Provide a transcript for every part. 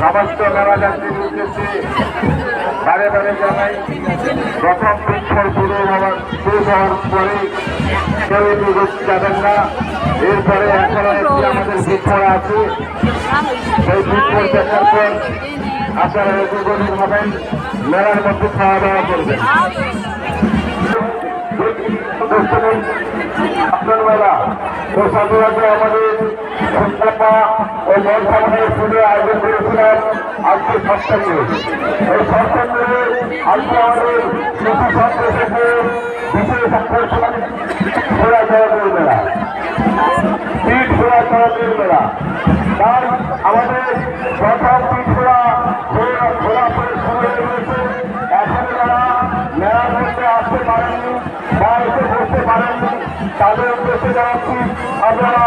সমস্ত মেলাযাত্রীর উদ্দেশ্যে বারে বারে জানাই, প্রথম বৃক্ষর শুরু হওয়ার শুরু হওয়ার পরে কেউ যাবেন না। এরপরে এখনও আমাদের বৃক্ষর আছে। সেই বৃক্ষর দেখার পর আপনারা এগুলি হবেন মেলার মধ্যে খাওয়া দাওয়া করবেন। আপনার মেলা সাথে আমাদের সন্তাপা ও মনসামনের পুজো আয়োজন করেছিলাম আজকে সপ্তাহে এই আজকে আমাদের শিশু ছাত্র থেকে বিশেষ আকর্ষণ ঘোরা চড়কের মেলা। পিঠ ঘোরা চড়কের মেলা। তার আমাদের প্রথম পিঠ ঘোরা তাদের উদ্দেশ্যে জানাচ্ছি, আপনারা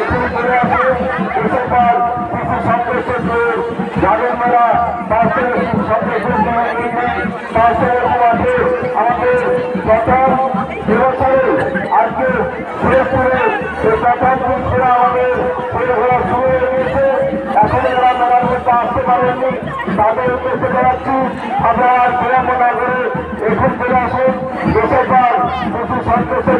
এখানে চলে আসেন। এসে পর কিছু সন্দেশের দূর যাদের মেলা পাশে সন্দেশের পাশে এরকম আছে আমাদের প্রথম এবছরে আজকে ফিরোজপুরে এই প্রথম দিন আমাদের শুরু হয়ে গিয়েছে এখন যারা মেলার মধ্যে আসতে পারেননি, তাদের উদ্দেশ্যে জানাচ্ছি, আপনারা বিলম্ব না করে এখন চলে আসুন। দেশের পর কিছু সন্দেশের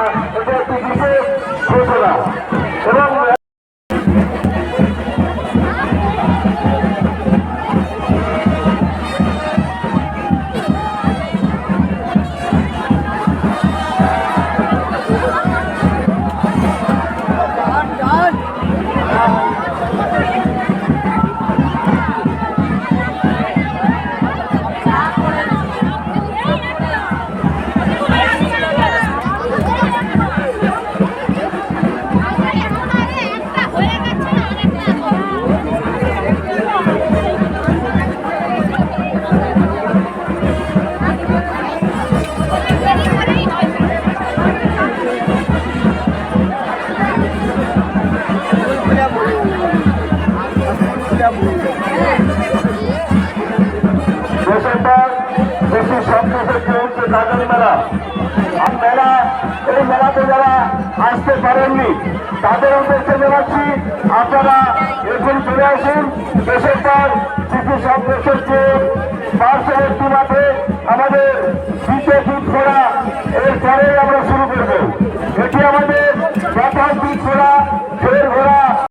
আর মেলা এই মেলাতে যারা আসতে পারেননি তাদের উদ্দেশ্যে জানাচ্ছি আপনারা এখন চলে আসুন দেশের পর শিশু সন্তোষের চেয়ে